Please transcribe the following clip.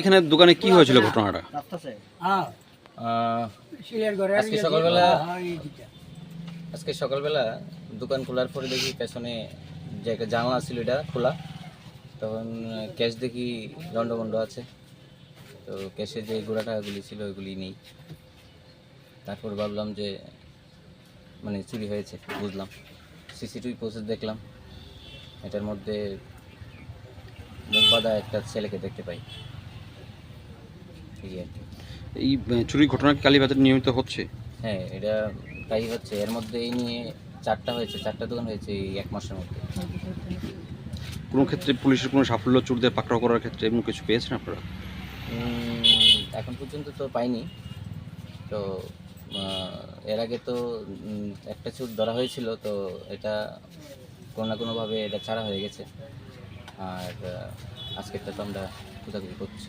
এখানে দোকানে কি হয়েছিল ঘটনাটা? আজকে সকালবেলা। আজকে সকালবেলা দোকান খোলার পরে দেখি পেছনে যে একটা জানলা ছিল এটা খোলা। তখন ক্যাশ দেখি লন্ডভন্ড আছে। তো ক্যাশে যে গোড়া ছিল ওইগুলি নেই। তারপর ভাবলাম যে মানে চুরি হয়েছে, বুঝলাম। সিসিটিভি প্রসেস দেখলাম। এটার মধ্যে মুখ বাঁধা একটা ছেলেকে দেখতে পাই। এই আর কি। এই চুরির ঘটনা কি কালীবাজার নিয়মিত হচ্ছে? হ্যাঁ এটা তাই হচ্ছে। এর মধ্যে এই নিয়ে চারটা হয়েছে চারটা দোকান হয়েছে এই এক মাসের মধ্যে। কোনো ক্ষেত্রে পুলিশের কোনো সাফল্য চোরদের পাকড়াও করার ক্ষেত্রে এমন কিছু পেয়েছেন আপনারা? এখন পর্যন্ত তো পাইনি। তো এর আগে তো একটা চোর ধরা হয়েছিল তো এটা কোনো না কোনোভাবে এটা ছাড়া হয়ে গেছে। আর আজকেরটা তো আমরা খোঁজাখুঁজি করছি।